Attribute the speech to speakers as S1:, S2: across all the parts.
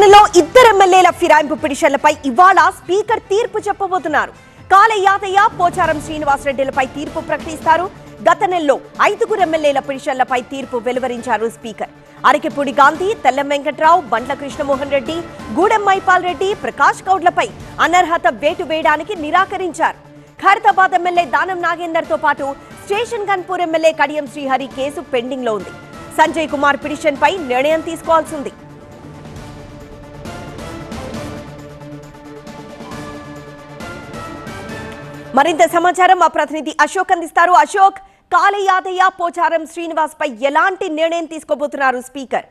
S1: తెలంగాణలో ఇద్దరు ఎమ్మెల్యేల ఫిరాయింపు పిటిషన్లపై ఇవాళ స్పీకర్ తీర్పు చెప్పబోతున్నారు. కాల యాదయ్య పోచారం శ్రీనివాసరెడ్డిలపై తీర్పు ప్రకటిస్తారు. గత నెలలో ఐదుగురు ఎమ్మెల్యేల పిటిషన్లపై తీర్పు వెలువరించారు స్పీకర్. అరకెపూడి గాంధీ తెల్లం వెంకట్రావు బండ్ల కృష్ణమోహన్ రెడ్డి గూడెం మైపాల్ రెడ్డి ప్రకాష్ గౌడ్లపై అనర్హత వేటు వేయడానికి నిరాకరించారు. ఖైరతాబాద్ ఎమ్మెల్యే దానం నాగేందర్తో పాటు station Ghanpur MLA Kadiyam Srihari case పెండింగ్లో ఉంది. సంజయ్ కుమార్ పిటిషన్ పై నిర్ణయం తీసుకోవాల్సి మరింత సమాచారం మా ప్రతినిధి అశోక్ అందిస్తారు. అశోక్ కాళయాదయ్య పోచారం శ్రీనివాస్ పై ఎలాంటి నిర్ణయం తీసుకోబోతున్నారు స్పీకర్?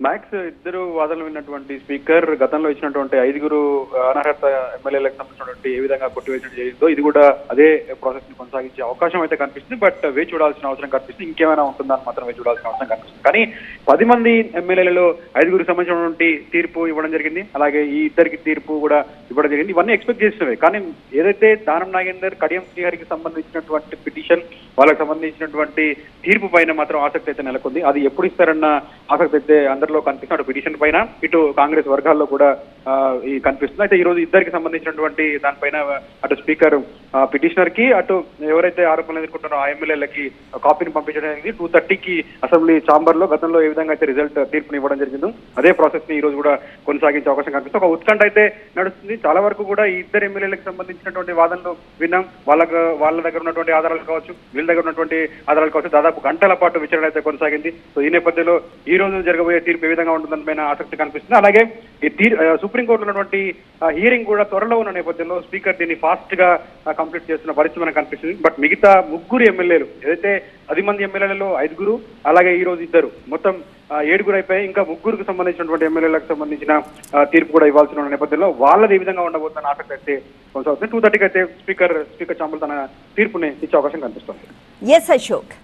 S2: మ్యాక్స్ ఇద్దరు వాదనలు విన్నటువంటి స్పీకర్ గతంలో ఇచ్చినటువంటి ఐదుగురు అనర్హత ఎమ్మెల్యేలకు సంబంధించినటువంటి ఏ విధంగా కొట్టివేసినట్టు జరిగిందో ఇది కూడా అదే ప్రాసెస్ని కొనసాగించే అవకాశం అయితే కనిపిస్తుంది. బట్ వేచి చూడాల్సిన అవసరం కనిపిస్తుంది. ఇంకేమైనా ఉంటుందని మాత్రం వేచి చూడాల్సిన అవసరం కనిపిస్తుంది. కానీ పది మంది ఎమ్మెల్యేలలో ఐదుగురు సంబంధించినటువంటి తీర్పు ఇవ్వడం జరిగింది. అలాగే ఈ ఇద్దరికి తీర్పు కూడా ఇవ్వడం జరిగింది. ఇవన్నీ ఎక్స్పెక్ట్ చేస్తున్నాయి కానీ ఏదైతే దానం నాగేందర్ కడియం శ్రీహరికి సంబంధించినటువంటి పిటిషన్ వాళ్ళకి సంబంధించినటువంటి తీర్పు పైన మాత్రం ఆసక్తి అయితే నెలకొంది. అది ఎప్పుడు ఇస్తారన్న ఆసక్తి అయితే అందరిలో కనిపిస్తుంది. అటు పిటిషన్ పైన ఇటు కాంగ్రెస్ వర్గాల్లో కూడా కనిపిస్తుంది. అయితే ఈ రోజు ఇద్దరికి సంబంధించినటువంటి దానిపైన అటు స్పీకర్ పిటిషనర్కి అటు ఎవరైతే ఆరోపణలు ఎదుర్కొంటున్నారో ఆ ఎమ్మెల్యేలకి కాపీని పంపించడం జరిగింది. టూ థర్టీకి అసెంబ్లీ ఛాంబర్లో గతంలో ఏ విధంగా అయితే రిజల్ట్ తీర్పుని ఇవ్వడం జరిగిందో అదే ప్రాసెస్ని ఈ రోజు కూడా కొనసాగించే అవకాశం కనిపిస్తుంది. ఒక ఉత్కంఠ అయితే నడుస్తుంది. చాలా వరకు కూడా ఈ ఇద్దరు ఎమ్మెల్యేలకు సంబంధించినటువంటి వాదనలు విన్నాం. వాళ్ళకు వాళ్ళ దగ్గర ఉన్నటువంటి ఆధారాలు కావచ్చు వీళ్ళ దగ్గర ఉన్నటువంటి ఆధారాలు కావచ్చు దాదాపు గంటల పాటు విచారణ అయితే కొనసాగింది. సో ఈ నేపథ్యంలో ఈ రోజు జరగబోయే తీర్పు ఏ విధంగా ఉంటుందని పైన ఆసక్తి కనిపిస్తుంది. అలాగే ఈ తీర్ సుప్రీంకోర్టులో ఉన్నటువంటి హియరింగ్ కూడా త్వరలో ఉన్న నేపథ్యంలో స్పీకర్ దీన్ని ఫాస్ట్గా కంప్లీట్ చేస్తున్న పరిస్థితి మనకు కనిపిస్తుంది. బట్ మిగతా ముగ్గురు ఎమ్మెల్యేలు ఏదైతే పది మంది ఎమ్మెల్యేలలో ఐదుగురు అలాగే ఈ రోజు ఇద్దరు మొత్తం ఏడుగురు అయిపోయి ఇంకా ముగ్గురికి సంబంధించినటువంటి ఎమ్మెల్యేలకు సంబంధించిన తీర్పు కూడా ఇవ్వాల్సిన నేపథ్యంలో వాళ్ళది ఏ విధంగా ఉండబోతున్న నాటకం అయితే కొనసాగుతుంది. టూ థర్టీకి అయితే స్పీకర్ స్పీకర్ చాంబల్ తన తీర్పుని ఇచ్చే అవకాశం కనిపిస్తుంది.
S1: ఎస్ అశోక్